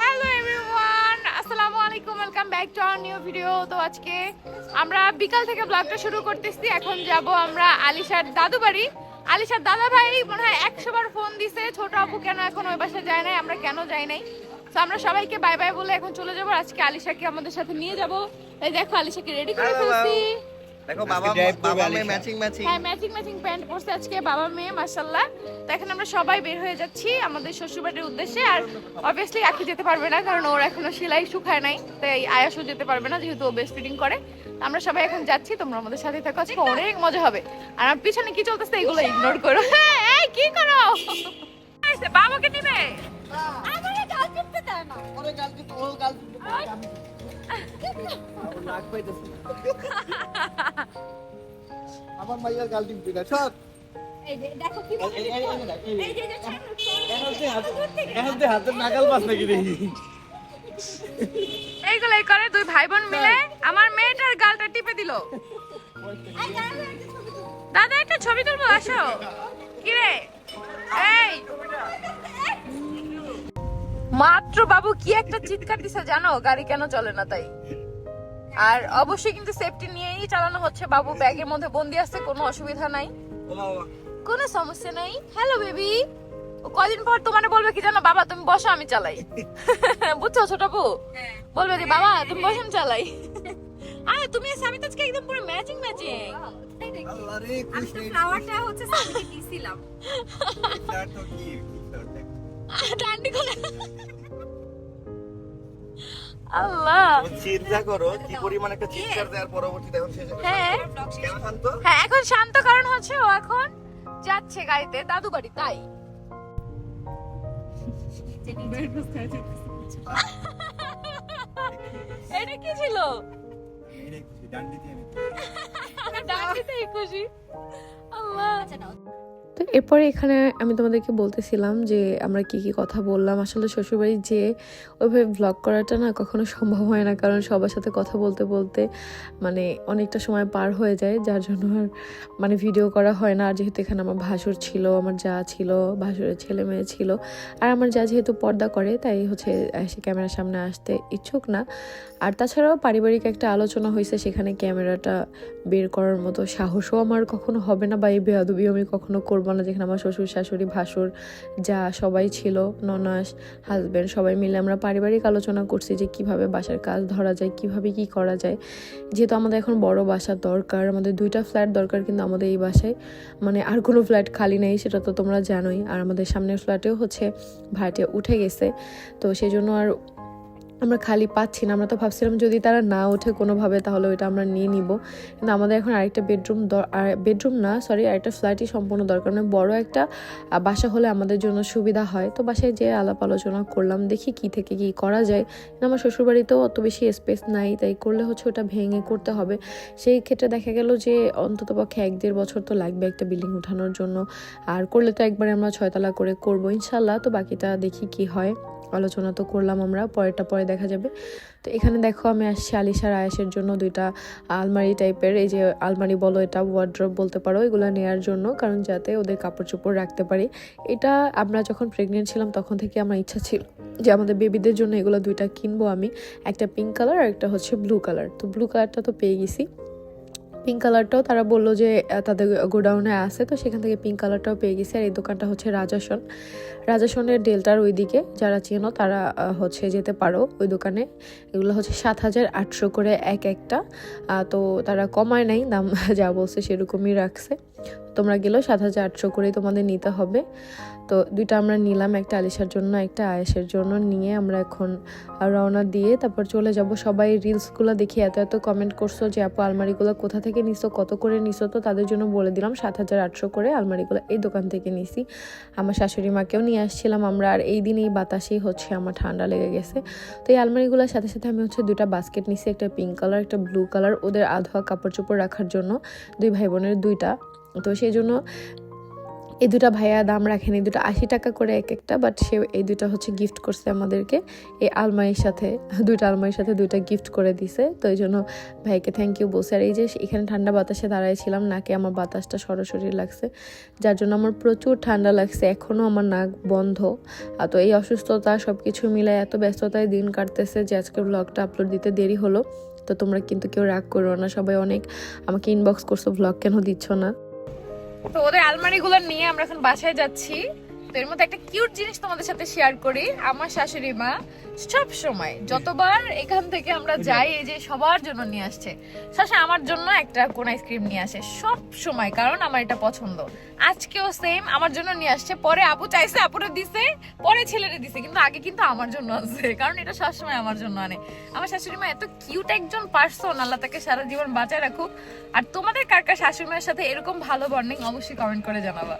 Hello everyone আসসালামু আলাইকুম welcome back to our new video তো আজকে আমরা বিকাল থেকে ব্লগটা শুরু করতেছি। এখন যাব আমরা আলিশার দাদু বাড়ি। আলিশার দাদা ভাই মনে হয় একশো বার ফোন দিছে। ছোট আপু কেন এখন ওই বাসায় যায় নাই? আমরা কেন যাই নাই? তো আমরা সবাইকে বাই বাই বলে এখন চলে যাব। আজকে আলিশাকে আমাদের সাথে নিয়ে যাব। এই দেখো আলিশাকে রেডি করে ফেলছি। দেখো বাবা বাবা মেয়ে ম্যাচিং ম্যাচিং হ্যাঁ ম্যাচিং ম্যাচিং প্যান্ট পরছে আজকে বাবা মেয়ে মাশাল্লাহ তো এখন আমরা সবাই বের হয়ে যাচ্ছি আমাদের শ্বশুরবাড়ির উদ্দেশ্যে। আর অবভিয়াসলি আখি যেতে পারবে না কারণ ওর এখনও সেলাই শুকায় নাই তাই আয়াসও যেতে পারবে না যেহেতু ও বেস্ট ফিটিং করে। আমরা সবাই এখন যাচ্ছি তোমরা আমাদের সাথে থাকো আজকে অনেক মজা হবে। আর আমার পিছনে কি চলতেছে এগুলো ইগনোর করো। হ্যাঁ এই কি করো? বাবাকে নিবে। আমারে গাল টিপতে দেয় না। আমার মাইয়ার গাল টিপবি না। সর এই যে, দেখো কি বলছে, এই যে, এই যে, ছাড়ো, ছাড়ো। এখন তুই হাতের নাগাল পাস নাকি দেখি এইগুলাই করে দুই ভাই বোন মিলে আমার মেয়েটার গালটা টিপে দিল। দাদা একটা ছবি তুলবো আসো। কিরে এই। মাত্র বাবু কি একটা চিৎকার দিছে জানো? গাড়ি কেন চলে না তাই? আর অবশ্যই কিন্তু সেফটি নিয়েই চালানো হচ্ছে। বাবু ব্যাগের মধ্যে বন্দি আছে কোনো অসুবিধা নাই। কোনো সমস্যা নাই। হ্যালো বেবি কদিন পর তোমার বলবে কি জানো? বাবা তুমি বসো আমি চালাই। বুঝছ ছোট বউ? বলবে যে বাবা তুমি বসো আমি চালাই। আরে তুমি স্বামী তো আজকে একদম পুরো ম্যাচিং ম্যাচিং আরে আমি তো ফ্লাওয়ারটা হচ্ছে স্বামীকে কি ডান্ডি করে আল্লাহ। চিন্তা করো কি পরিমাণ একটা চিৎকার দেওয়ার পরবর্তীতে এখন শেষে হ্যাঁ। শান্ত হ্যাঁ এখন শান্ত কারণ হচ্ছে ও এখন যাচ্ছে গাড়িতে দাদু বাড়ি তাই। এটা কি ছিল? ডান্ডিতেই খুশি। আল্লাহ। তো এরপরে এখানে আমি তোমাদেরকে বলতেছিলাম যে আমরা কি কি কথা বললাম। আসলে শ্বশুরবাড়ি যে ওইভাবে ব্লগ করাটা না কখনো সম্ভব হয় না, কারণ সবার সাথে কথা বলতে বলতে মানে অনেকটা সময় পার হয়ে যায়, যার জন্য আর মানে ভিডিও করা হয় না। আর যেহেতু এখানে আমার ভাসুর ছিল, আমার যা ছিল, ভাসুরের ছেলে মেয়ে ছিল, আর আমার যা যেহেতু পর্দা করে, তাই হচ্ছে সে ক্যামেরার সামনে আসতে ইচ্ছুক না। আর তাছাড়াও পারিবারিক একটা আলোচনা হয়েছে, সেখানে ক্যামেরাটা বের করার মতো সাহসও আমার কখনো হবে না বা এই বেয়াদবিও আমি কখনো করব না। যেখানে আমার শ্বশুর, শাশুড়ি, ভাসুর যা সবাই ছিল, ননাস হাজব্যান্ড সবাই মিলে আমরা পারিবারিক আলোচনা করছি যে কীভাবে বাসার কাজ ধরা যায়, কীভাবে কি করা যায়। যেহেতু আমাদের এখন বড় বাসা দরকার, আমাদের দুইটা ফ্ল্যাট দরকার কিন্তু আমাদের এই বাসায়। মানে আর কোনো ফ্ল্যাট খালি নেই, সেটা তো তোমরা জানোই। আর আমাদের সামনের ফ্ল্যাটেও হচ্ছে ভাড়াটিয়া উঠে গেছে। তো সেই জন্য আর আমরা খালি পাচ্ছি না। আমরা তো ভাবছিলাম যদি তারা না ওঠে কোনোভাবে, তাহলে ওইটা আমরা নিয়ে নিব। কিন্তু আমাদের এখন আরেকটা বেডরুম বেডরুম না সরি আরেকটা ফ্ল্যাটই সম্পূর্ণ দরকার। মানে বড় একটা বাসা হলে আমাদের জন্য সুবিধা হয়। তো বাসায় যে আলাপ আলোচনা করলাম, দেখি কি থেকে কি করা যায়। আমার শ্বশুরবাড়িতেও অত বেশি স্পেস নাই, তাই করলে হচ্ছে ওটা ভেঙে করতে হবে। সেই ক্ষেত্রে দেখা গেল যে অন্তত পক্ষে এক দেড় বছর তো লাগবে একটা বিল্ডিং উঠানোর জন্য। আর করলে তো একবারে আমরা ছয়তলা করে করব ইনশাল্লাহ। তো বাকিটা দেখি কি হয়। আলোচনা তো করলাম আমরা, পরেরটা পরে দেখা যাবে। তো এখানে দেখো আমি আসছি আলিশার আয়াসের জন্য দুইটা আলমারি টাইপের। এই যে আলমারি বলো এটা ওয়ার্ড্রপ বলতে পারো, এগুলো নেওয়ার জন্য, কারণ যাতে ওদের কাপড় চোপড় রাখতে পারি। এটা আমরা যখন প্রেগনেন্ট ছিলাম তখন থেকে আমার ইচ্ছা ছিল যে আমাদের বেবিদের জন্য এগুলো দুইটা কিনবো আমি, একটা পিঙ্ক কালার আর একটা হচ্ছে ব্লু কালার তো ব্লু কালারটা তো পেয়ে গেছি। পিঙ্ক কালারটাও তারা বলল যে তাদের গোডাউনে আছে, তো সেখান থেকে পিঙ্ক কালারটাও পেয়ে গেছে। আর এই দোকানটা হচ্ছে রাজাসন। রাজাসনের ডেল্টার ওইদিকে যারা চেনো, তারা হচ্ছে যেতে পারো ওই দোকানে। এগুলো হচ্ছে সাত হাজার আটশো করে এক একটা। তো তারা কমায় নাই, দাম যা বলছে সেরকমই রাখছে। তোমরা গেলেও সাত হাজার আটশো করে তোমাদের নিতে হবে। তো দুইটা আমরা নিলাম, একটা আলিশার জন্য, একটা আয়েসের জন্য। নিয়ে আমরা এখন রওনা দিয়ে তারপর চলে যাব। সবাই রিলসগুলো দেখি এত এত কমেন্ট করছ যে, আপু, আলমারিগুলো কোথা থেকে নিছো? কত করে নিছো? তো তাদের জন্য বলে দিলাম, সাত হাজার আটশো করে আলমারিগুলো এই দোকান থেকে নিছি। আমার শাশুড়ি মাকেও নিয়ে আসছিলাম আমরা, আর এই দিন এই বাতাসেই হচ্ছে আমার ঠান্ডা লেগে গেছে। তো এই আলমারিগুলোর সাথে সাথে আমি হচ্ছে দুইটা বাস্কেট নিছি, একটা পিঙ্ক কালার একটা ব্লু কালার ওদের আধোয়া কাপড় চোপড় রাখার জন্য। দুই ভাই বোনের দুইটা। তো সেই জন্য এই দুটা ভাইয়া দাম রাখেন এই দুটো আশি টাকা করে এক একটা বাট সে এই দুটা হচ্ছে গিফট করছে আমাদেরকে। এই আলমারির সাথে, দুইটা আলমারির সাথে দুইটা গিফট করে দিছে। তো এই জন্য ভাইকে থ্যাংক ইউ বলছে। আর এই যে এখানে ঠান্ডা বাতাসে দাঁড়াইছিলাম নাকে আমার বাতাসটা সরাসরি লাগছে। যার জন্য আমার প্রচুর ঠান্ডা লাগছে এখনও আমার নাক বন্ধ। আর তো এই অসুস্থতা সব কিছু মিলে এত ব্যস্ততায় দিন কাটতেছে যে আজকে ব্লগটা আপলোড দিতে দেরি হলো। তো তোমরা কিন্তু কেউ রাগ করো না, সবাই অনেক আমাকে ইনবক্স করছ ব্লগ কেন দিচ্ছ না? তো ওদের আলমারিগুলো নিয়ে আমরা এখন বাসায় যাচ্ছি। তো এর মধ্যে একটা কিউট জিনিস তোমাদের সাথে শেয়ার করি। আমার শাশুড়ি মা সব সময় যতবার এখান থেকে আমরা যাই এই যে সবার জন্য নিয়ে আসছে। শাশা আমার জন্য একটা কোন আইসক্রিম নিয়ে আসে সব সময় কারণ আমার এটা পছন্দ। আজকেও সেম আমার জন্য নিয়ে আসছে। পরে আপু চাইছে আপুরে দিছে পরে ছেলেরে দিছে কিন্তু আগে কিন্তু আমার জন্য আছে কারণ এটা সবসময় আমার জন্য আনে। আমার শাশুড়ি মা এত কিউট একজন পার্সন আল্লাহ তাকে সারা জীবন বাঁচায় রাখুক। আর তোমাদের কার কার শাশুড়ি মায়ের সাথে এরকম ভালো বন্ডিং অবশ্যই কমেন্ট করে জানাবা।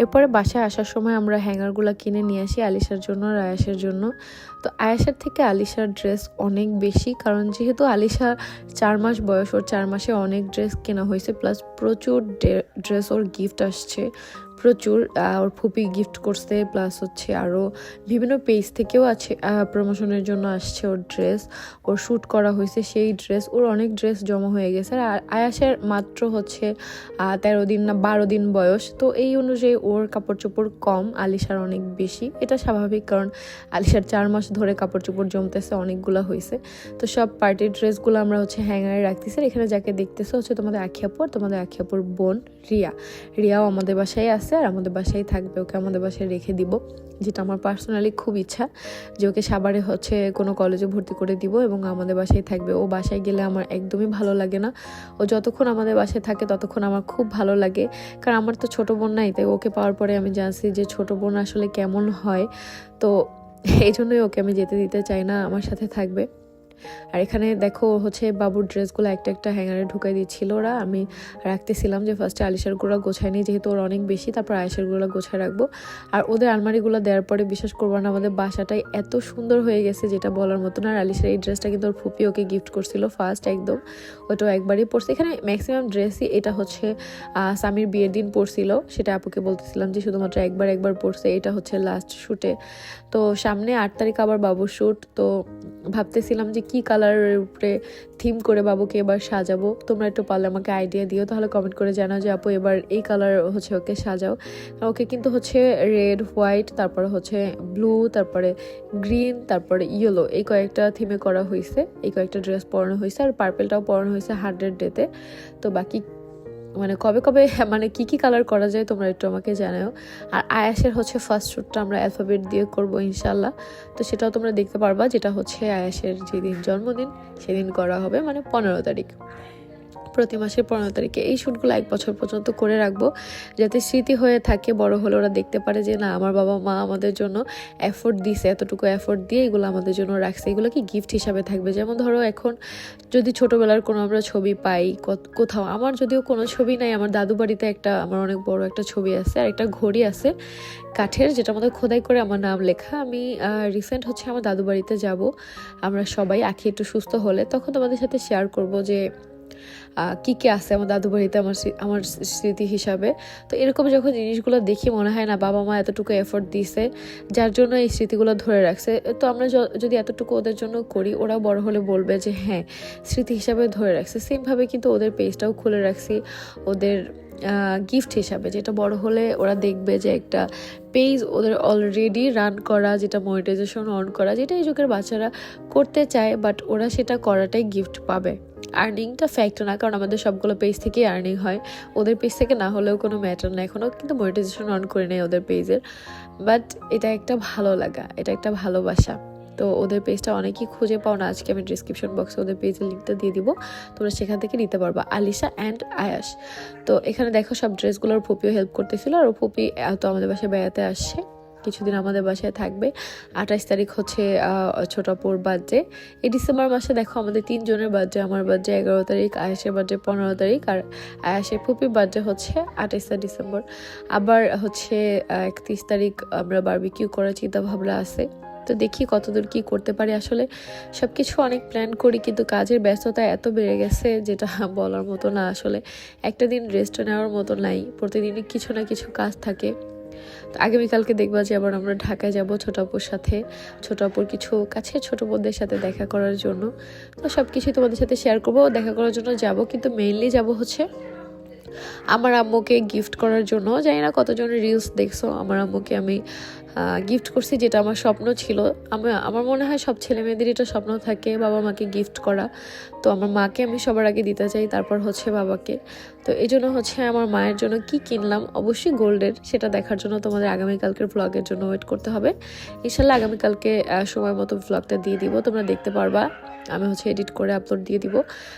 এরপরে বাসায় আসার সময় আমরা হ্যাঙ্গারগুলো কিনে নিয়ে আসি আলিশার জন্য আর আয়াসের জন্য। তো আয়াসের থেকে আলিশার ড্রেস অনেক বেশি, কারণ যেহেতু আলিশা চার মাস বয়স, ওর চার মাসে অনেক ড্রেস কেনা হয়েছে, প্লাস প্রচুর ড্রেস ওর গিফট আসছে। প্রচুর ওর ফুপি গিফট করছে প্লাস হচ্ছে আরও বিভিন্ন পেজ থেকেও আছে প্রমোশনের জন্য আসছে ওর ড্রেস ওর শ্যুট করা হয়েছে সেই ড্রেস ওর অনেক ড্রেস জমা হয়ে গেছে। আর আয়াসের মাত্র হচ্ছে তেরো দিন না, বারো দিন বয়স, তো এই অনুযায়ী ওর কাপড় চোপড় কম, আলিশার অনেক বেশি। এটা স্বাভাবিক কারণ আলিশার চার মাস ধরে কাপড় চোপড় জমতেছে, অনেকগুলো হয়েছে। তো সব পার্টির ড্রেসগুলো আমরা হচ্ছে হ্যাঙ্গারে রাখতেছি। এখানে যাকে দেখতেছে হচ্ছে তোমাদের আখিয়াপুর তোমাদের আখিয়াপুর বোন রিয়া। রিয়াও আমাদের বাসায় আছে। আর আমাদের বাসায় থাকবে, ওকে আমাদের বাসায় রেখে দিব, যেটা আমার পার্সোনালি খুব ইচ্ছা, যে ওকে সাবারে হচ্ছে কোনো কলেজে ভর্তি করে দিব এবং আমাদের বাসায় থাকবে। ও বাসায় গেলে আমার একদমই ভালো লাগে না। ও যতক্ষণ আমাদের বাসায় থাকে, ততক্ষণ আমার খুব ভালো লাগে। কারণ আমার তো ছোট বোন নাই, তাই ওকে পাওয়ার পরে আমি জানছি যে ছোট বোন আসলে কেমন হয়। তো এই জন্যই ওকে আমি যেতে দিতে চাই না, আমার সাথে থাকবে। আর এখানে দেখো হচ্ছে বাবুর ড্রেসগুলো একটা একটা হ্যাঙ্গারে ঢুকাই দিচ্ছিল ওরা। আমি রাখতেছিলাম যে ফার্স্টে আলিশার গুঁড়া গোছায় নিই, যেহেতু ওরা অনেক বেশি, তারপর আয়েশার গুঁড়া গোছায় রাখব। আর ওদের আলমারিগুলো দেওয়ার পরে বিশ্বাস করব না, আমাদের বাসাটাই এত সুন্দর হয়ে গেছে যেটা বলার মতো না আর আলিশার এই ড্রেসটা কিন্তু ওর ফুপি ওকে গিফট করছিল ফার্স্ট একদম ওটাও একবারই পরছে। এখানে ম্যাক্সিমাম ড্রেসই এটা হচ্ছে স্বামীর বিয়ের দিন পরছিল, সেটা আপুকে বলতেছিলাম যে শুধুমাত্র একবার একবার পরছে, এটা হচ্ছে লাস্ট শ্যুটে তো সামনে আট তারিখ আবার বাবুর শ্যুট তো ভাবতেছিলাম যে কি কালারের উপরে থিম করে বাবুকে এবার সাজাবো? তোমরা একটু পারলে আমাকে আইডিয়া দিও, তাহলে কমেন্ট করে জানাও যে আপু এবার এই কালার হচ্ছে ওকে সাজাও। ওকে কিন্তু হচ্ছে রেড হোয়াইট তারপরে হচ্ছে ব্লু তারপরে গ্রিন তারপরে ইয়েলো এই কয়েকটা থিমে করা হয়েছে এই কয়েকটা ড্রেস পরানো হয়েছে আর পার্পেলটাও পরানো হয়েছে হান্ড্রেড ডেতে তো বাকি মানে কবে কবে মানে কি কি কালার করা যায় তোমরা একটু আমাকে জানাও। আর আয়াসের হচ্ছে ফার্স্ট শ্যুটটা আমরা অ্যালফাবেট দিয়ে করব ইনশাল্লাহ তো সেটাও তোমরা দেখতে পারবা, যেটা হচ্ছে আয়াসের যেদিন জন্মদিন, সেদিন করা হবে মানে পনেরো তারিখ। প্রতি মাসের পনেরো তারিখে। এই শ্যুটগুলো এক বছর পর্যন্ত করে রাখব, যাতে স্মৃতি হয়ে থাকে, বড় হলে ওরা দেখতে পারে যে, না, আমার বাবা মা আমাদের জন্য এফোর্ট দিছে, এতটুকু এফোর্ট দিয়ে এগুলো আমাদের জন্য রাখছে। এগুলো কি গিফট হিসাবে থাকবে? যেমন ধরো, এখন যদি ছোটবেলার কোনো আমরা ছবি পাই কোথাও, আমার যদিও কোনো ছবি নাই, আমার দাদু বাড়িতে একটা, আমার অনেক বড় একটা ছবি আছে আর একটা ঘড়ি আছে, কাঠের, যেটা আমাদের খোদাই করে আমার নাম লেখা। আমি রিসেন্ট হচ্ছে আমার দাদু বাড়িতে যাব, আমরা সবাই আখি একটু সুস্থ হলে, তখন তোমাদের সাথে শেয়ার করব যে কি কি আছে আমার দাদু বাড়িতে, আমার আমার স্মৃতি হিসাবে। তো এরকম যখন জিনিসগুলো দেখি, মনে হয় না বাবা মা এতটুকু এফোর্ট দিছে, যার জন্য এই স্মৃতিগুলো ধরে রাখছে। তো আমরা যদি এতটুকু ওদের জন্য করি ওরা বড় হলে বলবে যে হ্যাঁ স্মৃতি হিসাবে ধরে রাখছে। সেমভাবে কিন্তু ওদের পেজটাও খুলে রাখছি, ওদের গিফট হিসাবে। যেটা বড় হলে ওরা দেখবে যে একটা পেজ ওদের অলরেডি রান করা, যেটা মনিটাইজেশন অন করা যেটা এই যুগের বাচ্চারা করতে চায় বাট ওরা সেটা করাটাই গিফট পাবে। আর্নিংটা ফ্যাক্ট না কারণ আমাদের সবগুলো পেজ থেকেই আর্নিং হয়। ওদের পেজ থেকে না হলেও কোনো ম্যাটার না এখনও কিন্তু মনিটাইজেশন অন করে নেয় ওদের পেজের বাট এটা একটা ভালো লাগা এটা একটা ভালোবাসা। তো ওদের পেজটা অনেকেই খুঁজে পাও না আজকে আমি ডিসক্রিপশন বক্সে ওদের পেজের লিঙ্কটা দিয়ে দিব তোমরা সেখান থেকে নিতে পারবা। আলিশা অ্যান্ড আয়াস। তো এখানে দেখো সব ড্রেসগুলোর ফুপিও হেল্প করতেছিল আর ও ফুপি আহ, তো আমাদের বাসায় বেড়াতে আসছে। কিছুদিন আমাদের বাসায় থাকবে। আঠাশ তারিখ হচ্ছে ছোটাপুর বার্থডে এই ডিসেম্বর মাসে দেখো আমাদের তিনজনের বার্থডে আমার বার্থডে এগারো তারিখ, আয়াসের বার্থডে পনেরো তারিখ। আর আয়াসের ফুপির বার্থডে হচ্ছে আঠাইশে ডিসেম্বর। আবার হচ্ছে একত্রিশ তারিখ আমরা বারবিকিউ করার চিন্তাভাবনা আছে। তো দেখি কতদূর কি করতে পারি। আসলে সব কিছু অনেক প্ল্যান করি, কিন্তু কাজের ব্যস্ততা এত বেড়ে গেছে যেটা বলার মতো না। আসলে একটা দিন রেস্ট নেওয়ার মতো নাই। প্রতিদিনই কিছু না কিছু কাজ থাকে। তো আগামীকালকে দেখবা যে আবার আমরা ঢাকায় যাব ছোট আপুর সাথে। ছোট আপুর কিছু কাছে ছোট বোনদের সাথে দেখা করার জন্য। তো সব কিছুই তোমাদের সাথে শেয়ার করব, দেখা করার জন্য যাব, কিন্তু মেইনলি যাব হচ্ছে আমার আম্মুকে গিফট করার জন্য। জানি না কতজন রিলস দেখছ, আমার আম্মুকে আমি গিফট করছি যেটা আমার স্বপ্ন ছিল। আমি আমার মনে হয় সব ছেলে মেয়েদের এটা স্বপ্ন থাকে, বাবা মাকে গিফট করা। তো আমার মাকে আমি সবার আগে দিতে চাই, তারপর হচ্ছে বাবাকে। তো এই জন্য হচ্ছে আমার মায়ের জন্য কি কিনলাম, অবশ্যই গোল্ডের, সেটা দেখার জন্য তোমাদের আগামীকালকের ব্লগের জন্য ওয়েট করতে হবে। ইনশাল্লাহ আগামীকালকে সময় মতো ব্লগটা দিয়ে দিব, তোমরা দেখতে পারবা। আমি হচ্ছে এডিট করে আপলোড দিয়ে দিব।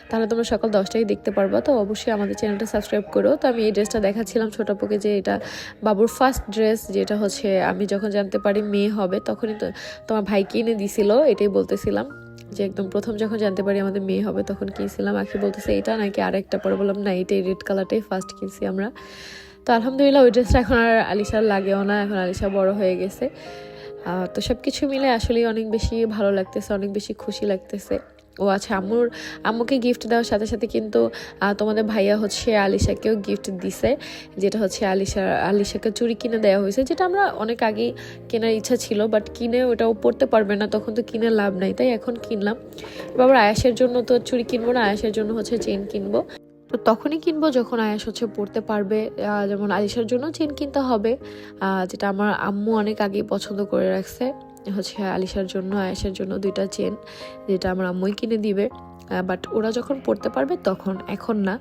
তাহলে তোমরা সকাল দশটায় দেখতে পারবা। তো অবশ্যই আমাদের চ্যানেলটা সাবস্ক্রাইব করো। তো আমি এই ড্রেসটা দেখাচ্ছিলাম ছোটাপুকে যে এটা বাবুর ফার্স্ট ড্রেস যেটা হচ্ছে আমি যখন জানতে পারি মেয়ে হবে, তখনই তো তোমার ভাইকে এনে দিছিল। এটাই বলতেছিলাম যে একদম প্রথম যখন জানতে পারি আমাদের মেয়ে হবে, তখন কিনছিলাম। আখি বলতেছে, এটা নাকি আরেকটা? পরে বললাম, না, এটাই রেড কালারটাই ফার্স্ট কিনছি আমরা। তো আলহামদুলিল্লাহ, ওই ড্রেসটা এখন আর আলিশার লাগেও না। এখন আলিশা বড় হয়ে গেছে। তো সব কিছু মিলে আসলেই অনেক বেশি ভালো লাগতেছে, অনেক বেশি খুশি লাগতেছে। ও আচ্ছা আম্মুর, আম্মুকে গিফট দেওয়ার সাথে সাথে কিন্তু তোমাদের ভাইয়া হচ্ছে আলিশাকেও গিফট দিছে, যেটা হচ্ছে আলিশা, আলিশাকে চুরি কিনে দেওয়া হয়েছে, যেটা আমরা অনেক আগেই কেনার ইচ্ছা ছিল বাট কিনে ওটাও পড়তে পারবে না, তখন তো কিনে লাভ নাই, তাই এখন কিনলাম। এবার আয়াসের জন্য তো চুরি কিনবো না, আয়াসের জন্য হচ্ছে চেন কিনবো। তো তখনই কিনবো যখন আয়াস হচ্ছে পড়তে পারবে। যেমন আলিশার জন্য চেন কিনতে হবে যেটা আমার আম্মু অনেক আগেই পছন্দ করে রাখছে। হচ্ছে আলিশার জন্য, আয়েশার জন্য দুইটা চেন, যেটা আমার আম্মুই কিনে দিবে। বাট ওরা যখন পড়তে পারবে তখন, এখন না।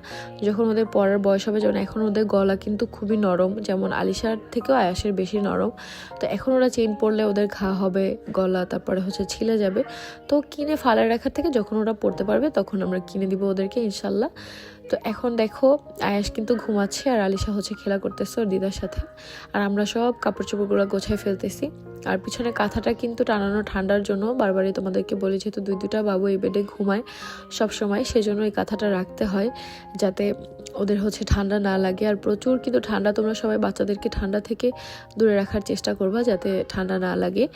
যখন ওদের পড়ার বয়স হবে, যখন এখন ওদের গলা কিন্তু খুবই নরম, যেমন আলিশার থেকেও আয়াসের বেশি নরম। তো এখন ওরা চেন পরলে ওদের ঘা হবে, গলা তারপরে হচ্ছে ছিলে যাবে। তো কিনে ফালায় রাখার থেকে যখন ওরা পড়তে পারবে, তখন আমরা কিনে দিব ওদেরকে, ইনশাল্লাহ। তো এখন দেখো, আয়াস কিন্তু ঘুমাচ্ছে আর আলিশা হচ্ছে খেলা করতেছে ওর দিদার সাথে। আর আমরা সব কাপড় চোপড়গুলো গোছায় ফেলতেছি। আর পিছনে কাঁথাটা কিন্তু টানানো ঠান্ডার জন্য বারবারই তোমাদেরকে বলি, যেহেতু দুই দুটা বাবু এই বেডে ঘুমায় সব সময় সেজন্য এই কাঁথাটা রাখতে হয় যাতে ওদের হচ্ছে ঠান্ডা না লাগে। আর প্রচুর কিন্তু ঠান্ডা, তোমরা সবাই বাচ্চাদেরকে ঠান্ডা থেকে দূরে রাখার চেষ্টা করবা যাতে ঠান্ডা না লাগে।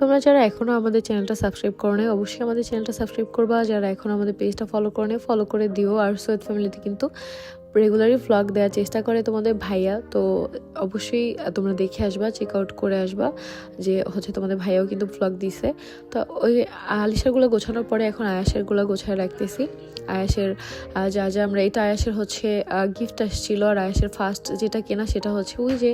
তোমরা যারা এখনও আমাদের চ্যানেলটা সাবস্ক্রাইব করো নাই, অবশ্যই আমাদের চ্যানেলটা সাবস্ক্রাইব করবা। যারা এখনও আমাদের পেজটা ফলো করো ফলো করে দিও। আর সৈয়দ ফ্যামিলিতে কিন্তু রেগুলারই ভ্লগ দেওয়ার চেষ্টা করে তোমাদের ভাইয়া। তো অবশ্যই তোমরা দেখে আসবা চেক আউট করে আসবা যে হচ্ছে তোমাদের ভাইয়াও কিন্তু ভ্লগ দিছে। তো ওই আলিশারগুলো গোছানোর পরে এখন আয়াসেরগুলো গোছায় রাখতেছি। আয়াসের যা যা আমরা, এটা আয়াসের হচ্ছে গিফট আসছিল আর আয়াসের ফার্স্ট যেটা কেনা সেটা হচ্ছে ওই যে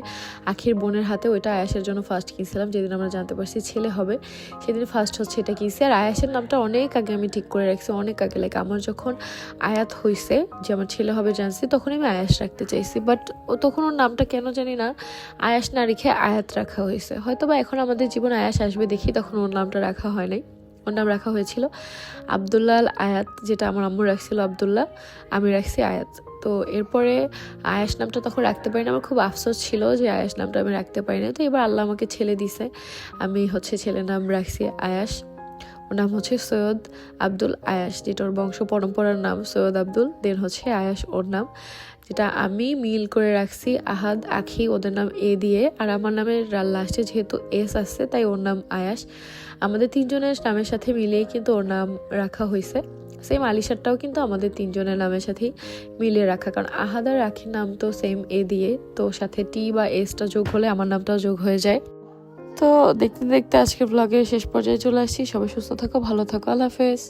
আখির বোনের হাতে ওইটা আয়াসের জন্য ফার্স্ট কিনছিলাম, যেদিন আমরা জানতে পারছি ছেলে হবে। সেদিন ফার্স্ট হচ্ছে এটা কিনছি। আর আয়াসের নামটা অনেক আগে আমি ঠিক করে রাখছি, অনেক আগে লাইক আমার যখন আয়াত হয়েছে যে আমার ছেলে হবে, জানছি তখন আমি আয়াস রাখতে চাইছি বাট ও তখন ওর নামটা কেন জানি না, আয়াস না রেখে আয়াত রাখা হয়েছে। হয়তো বা এখন আমাদের জীবনে আয়াস আসবে দেখি তখন ওর নামটা রাখা হয় নাই। ওর নাম রাখা হয়েছিল আবদুল্লাহ আয়াত, যেটা আমার আম্মু রাখছিল আবদুল্লাহ, আমি রাখছি আয়াত। তো এরপরে আয়াস নামটা তখন রাখতে পারি না আমার খুব আফসোস ছিল যে আয়াস নামটা আমি রাখতে পারি না তো এবার আল্লাহ আমাকে ছেলে দিছে, আমি হচ্ছে ছেলের নাম রাখছি আয়াস। নাম হচ্ছে সৈয়দ আব্দুল আয়াস যেটা বংশ পরম্পরার নাম সৈয়দ আব্দুল দেন হচ্ছে আয়াস ওর নাম, যেটা আমি মিল করে রাখছি আহাদ, আখি, ওদের নাম এ দিয়ে, আর আমার নামের লাস্টে যেহেতু এস আসছে তাই ওর নাম আয়াস আমাদের তিনজনের নামের সাথে মিলিয়ে কিন্তু ওর নাম রাখা হয়েছে। সেম আলিশারটাও কিন্তু আমাদের তিনজনের নামের সাথেই মিলিয়ে রাখা, কারণ আহাদ আর রাখির নাম তো সেম এ দিয়ে, তো সাথে টি বা এসটা যোগ হলে আমার নামটাও যোগ হয়ে যায়। তো দেখতে দেখতে আজকের ব্লগের শেষ পর্যায়ে চলে আসছি। সবাই সুস্থ থাকো, ভালো থাকো। আল্লাহ হাফেজ।